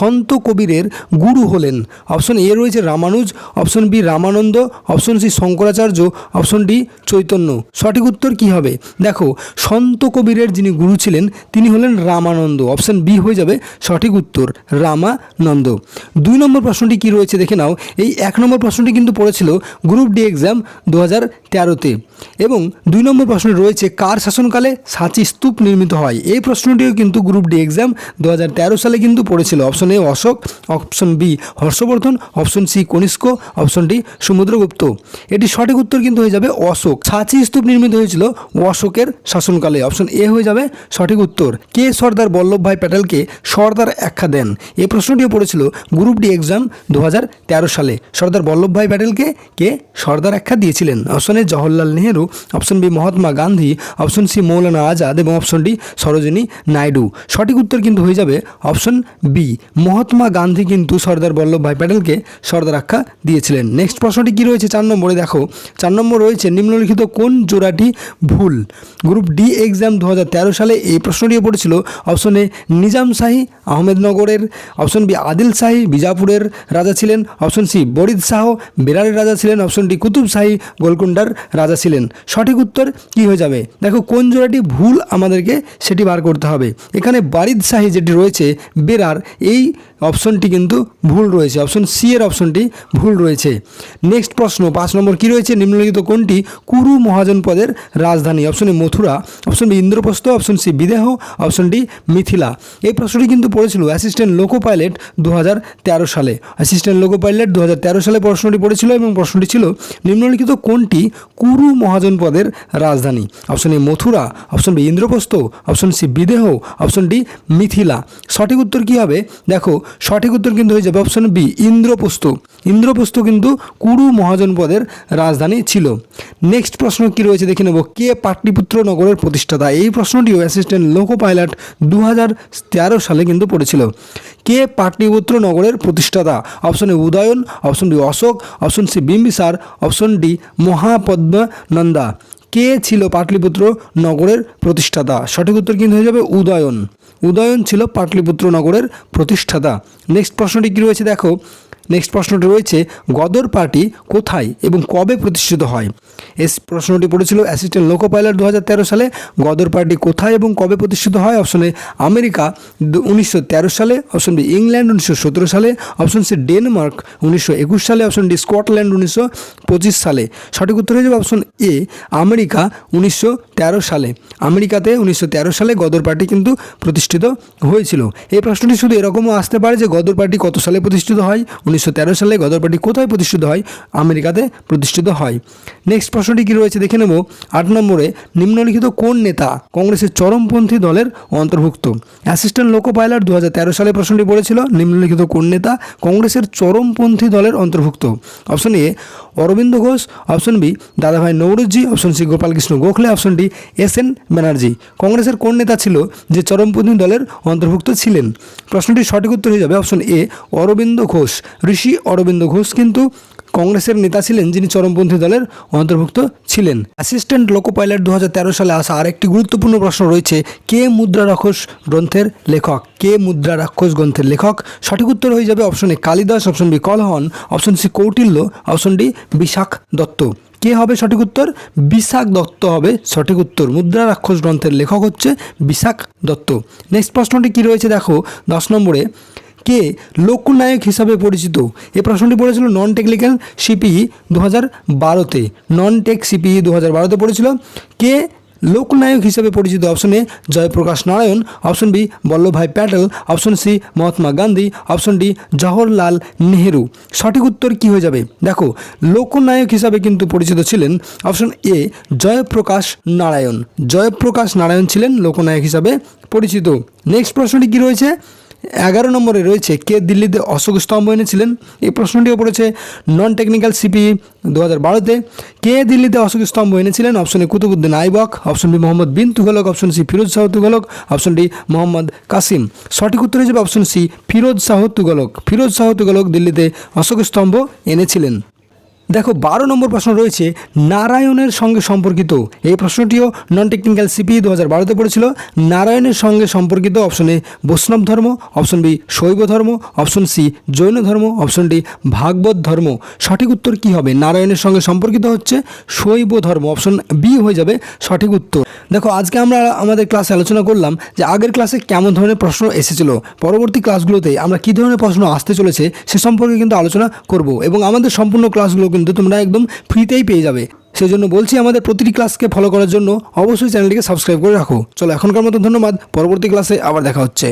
সন্ত কবিরের গুরু হলেন। অপশন এ রয়েছে Ramanuj, option B Ramananda, option C Shankaracharya, option D Chaitanya. সঠিক উত্তর কি হবে? দেখো, সন্ত কবিরের যিনি গুরু ছিলেন, তিনি হলেন রামানন্দ। অপশন বি হয়ে যাবে সঠিক উত্তর, রামানন্দ। দুই নম্বর প্রশ্নটি কি রয়েছে দেখে নাও। এই এক নম্বর প্রশ্নটি কিন্তু পড়েছিল গ্রুপ ডি এক্সাম দু হাজার তেরোতে। এবং দুই নম্বর প্রশ্ন রয়েছে কার শাসনকালে সাঁচি স্তূপ নির্মিত হয়? এই প্রশ্নটিও কিন্তু গ্রুপ ডি এক্সাম দু হাজার তেরো সালে কিন্তু পড়েছিল। Option A Ashoka, option B Harshavardhana, option C Kanishka, option D Samudragupta. এটি সঠিক উত্তর কিন্তু হয়ে যাবে অশোক। সাঁচি স্তূপ নির্মিত হয়েছিল অশোকের শাসনকালে। অপশন এ হয়ে যাবে সঠিক উত্তর। কে সর্দার বল্লভভাই প্যাটেলকে সর্দার আখ্যা দেন? এই প্রশ্নটিও পড়েছিল গ্রুপ ডি এক্সাম দু হাজার তেরো সালে। সর্দার বল্লভভাই প্যাটেলকে কে সর্দার আখ্যা দিয়েছিলেন? Option A Jawaharlal Nehru, option B Mahatma Gandhi, option C Maulana Azad এবং অপশন ডি সরোজিনী নাইডু। সঠিক উত্তর কিন্তু হয়ে যাবে অপশন বি মহাত্মা গান্ধী কিন্তু সর্দার বল্লভভাই প্যাটেলকে সর্দার আখ্যা দিয়েছিলেন। নেক্সট প্রশ্নটি কি রয়েছে? চার নম্বরে দেখো। চার নম্বর রয়েছে, নিম্নলিখিত কোন জোড়াটি ভুল? গ্রুপ ডি এক্সাম দু হাজার তেরো সালে এই প্রশ্নটিও পড়েছিল। অপশন এ নিজাম শাহী আহমেদনগরের। অপশন বি আদিল শাহী বিজাপুরের রাজা ছিলেন। অপশন সি বরিদ শাহ বেরারের রাজা ছিলেন। অপশন ডি কুতুব শাহী গোলকুন্ডার রাজা ছিলেন। সঠিক উত্তর কি হয়ে যাবে? দেখো, কোন জোড়াটি ভুল আমাদেরকে সেটি বার করতে হবে। এখানে বারিদ শাহী যেটি রয়েছে, বেরার, এই অপশনটি কিন্তু ভুল রয়েছে। অপশন সি এর অপশনটি ভুল রয়েছে। নেক্সট প্রশ্ন, পাঁচ নম্বর কি রয়েছে? নিম্নলিখিত কোনটি? কুরু মহাজনপদের রাজধানী। Option A Mathura, option B Indraprastha, option C Videha, option D Mithila. এই প্রশ্নটি কিন্তু পড়েছিল অ্যাসিস্ট্যান্ট লোকো পাইলট দু হাজার তেরো সালে। অ্যাসিস্ট্যান্ট লোকো পাইলট দু হাজার তেরো সালে প্রশ্নটি পড়েছিল এবং প্রশ্নটি ছিল, নিম্নলিখিত কোনটি কুরু মহাজনপদের রাজধানী? Option A Mathura, option B Indraprastha, option C Videha, option D Mithila. সঠিক উত্তর কি হবে? দেখো সঠিক উত্তর কিন্তু হয়ে যাবে অপশন বি ইন্দ্রপ্রস্থ। ইন্দ্রপ্রস্থ কিন্তু কুরু মহাজনপদের রাজধানী ছিল। নেক্সট প্রশ্ন কি রয়েছে দেখে নেব। কে পাটলিপুত্র নগরের প্রতিষ্ঠাতা? এই প্রশ্নটিও অ্যাসিস্ট্যান্ট লোকো পাইলট দু হাজার তেরো সালে কিন্তু পড়েছিল। কে পাটলিপুত্র নগরের প্রতিষ্ঠাতা? Option A Udayana option B Ashoka option C Bimbisara option D Mahapadmananda. কে ছিল পাটলিপুত্র নগরের প্রতিষ্ঠাতা? সঠিক উত্তর কিন্তু হয়ে যাবে উদয়ন। উদয়ন ছিল পাটলিপুত্র নগরের প্রতিষ্ঠাতা। নেক্সট প্রশ্নটি কী রয়েছে? দেখো নেক্সট প্রশ্নটি রয়েছে, গদর পার্টি কোথায় এবং কবে প্রতিষ্ঠিত হয়? এস প্রশ্নটি পড়েছিল অ্যাসিস্ট্যান্ট লোকো পাইলট দু হাজার তেরো সালে, গদর পার্টি কোথায় এবং কবে প্রতিষ্ঠিত হয়? অপশনে আমেরিকা উনিশশো তেরো সালে, অপশন বি, ইংল্যান্ড, উনিশশো সতেরো সালে, অপশন সি, ডেনমার্ক, উনিশশো একুশ সালে, অপশন ডি, স্কটল্যান্ড, উনিশশো পঁচিশ সালে। সঠিক উত্তর হয়ে যাবে অপশন এ, আমেরিকা, উনিশশো তেরো সালে। আমেরিকাতে উনিশশো তেরো সালে গদর পার্টি কিন্তু প্রতিষ্ঠিত হয়েছিল। এই প্রশ্নটি শুধু এরকমও আসতে পারে যে গদর পার্টি কত সালে প্রতিষ্ঠিত হয়? উনিশশো সালে গদর পার্টি কোথায় প্রতিষ্ঠিত হয়? আমেরিকাতে প্রতিষ্ঠিত হয়। নেক্সট প্রশ্নটি কী রয়েছে? দেখে নেব। আট নম্বরে, নিম্নলিখিত কোন নেতা কংগ্রেসের চরমপন্থী দলের অন্তর্ভুক্ত? অ্যাসিস্ট্যান্ট লোকো পাইলট দু হাজার তেরো সালে প্রশ্নটি পড়েছিল, নিম্নলিখিত কোন নেতা কংগ্রেসের চরমপন্থী দলের অন্তর্ভুক্ত? Option A Aurobindo Ghosh option B Dadabhai Naoroji option C Gopalkrishna Gokhale option D S N Banerjee. কংগ্রেসের কোন নেতা ছিল যে চরমপন্থী দলের অন্তর্ভুক্ত ছিলেন? প্রশ্নটির সঠিক উত্তর হয়ে যাবে অপশন এ অরবিন্দ ঘোষ। ঋষি অরবিন্দ ঘোষ কিন্তু কংগ্রেসের নেতা ছিলেন যিনি চরমপন্থী দলের অন্তর্ভুক্ত ছিলেন। অ্যাসিস্ট্যান্ট লোকো পাইলট দু হাজার তেরো সালে আসা আরেকটি গুরুত্বপূর্ণ প্রশ্ন রয়েছে, কে মুদ্রা রাক্ষস গ্রন্থের লেখক? কে মুদ্রা রাক্ষস গ্রন্থের লেখক? সঠিক উত্তর হয়ে যাবে option A Kalidasa option B Kalhana option C Kautilya option D Vishakha Datta. কে হবে সঠিক উত্তর? বিশাখ দত্ত হবে সঠিক উত্তর। মুদ্রা রাক্ষস গ্রন্থের লেখক হচ্ছে বিশাখ দত্ত। নেক্সট প্রশ্নটি কি রয়েছে দেখো, দশ নম্বরে কে লোকনায়ক হিসাবে পরিচিত? এই প্রশ্নটি পড়েছিল নন টেকনিক্যাল সিপিই দু হাজার বারোতে। নন টেক সিপিই দু হাজার বারোতে পড়েছিল। কে লোকনায়ক হিসেবে পরিচিত? Option A, Jayaprakash Narayan. Option B, Vallabhbhai Patel. Option C, Mahatma Gandhi. Option D, Jawaharlal Nehru. সঠিক উত্তর কি হয়ে যাবে? দেখো, লোকনায়ক হিসাবে কিন্তু পরিচিত ছিলেন অপশন এ, জয়প্রকাশ নারায়ণ। জয়প্রকাশ নারায়ণ ছিলেন লোকনায়ক হিসাবে পরিচিত। নেক্সট প্রশ্নটি কি রয়েছে? এগারো নম্বরে রয়েছে কে দিল্লিতে অশোক স্তম্ভ এনেছিলেন? এই প্রশ্নটিও পড়েছে নন টেকনিক্যাল সিপি দু হাজার বারোতে। কে দিল্লিতে অশোক স্তম্ভ এনেছিলেন? Option A Qutbuddin Aibak option B Muhammad bin Tughlaq option C Firoz Shah Tughlaq option D Muhammad Qasim. সঠিক উত্তর হিসেবে অপশন সি ফিরোজ শাহ তুগলক ফিরোজ শাহ তুগলক দিল্লিতে অশোক স্তম্ভ এনেছিলেন। দেখো, বারো নম্বর প্রশ্ন রয়েছে, নারায়ণের সঙ্গে সম্পর্কিত। এই প্রশ্নটিও নন টেকনিক্যাল সিপি দু হাজার বারোতে পড়েছিল। নারায়ণের সঙ্গে সম্পর্কিত অপশন এ বৈষ্ণব ধর্ম অপশন বি শৈব ধর্ম অপশন সি জৈন ধর্ম অপশন ডি ভাগবত ধর্ম। সঠিক উত্তর কি হবে? নারায়ণের সঙ্গে সম্পর্কিত হচ্ছে শৈব ধর্ম অপশন বি হয়ে যাবে সঠিক উত্তর। দেখো, আজকে আমরা আমাদের ক্লাসে আলোচনা করলাম যে আগের ক্লাসে কেমন ধরনের প্রশ্ন এসেছিল। পরবর্তী ক্লাসগুলোতে আমরা কী ধরনের প্রশ্ন আসতে চলেছে সে সম্পর্কে কিন্তু আলোচনা করব এবং আমাদের সম্পূর্ণ ক্লাসগুলো কিন্তু তোমরা একদম ফ্রিতেই পেয়ে যাবে। সেই জন্য বলছি আমাদের প্রতিটি ক্লাসকে ফলো করার জন্য অবশ্যই চ্যানেলটিকে সাবস্ক্রাইব করে রাখো। চলো, এখনকার মতো ধন্যবাদ। পরবর্তী ক্লাসে আবার দেখা হচ্ছে।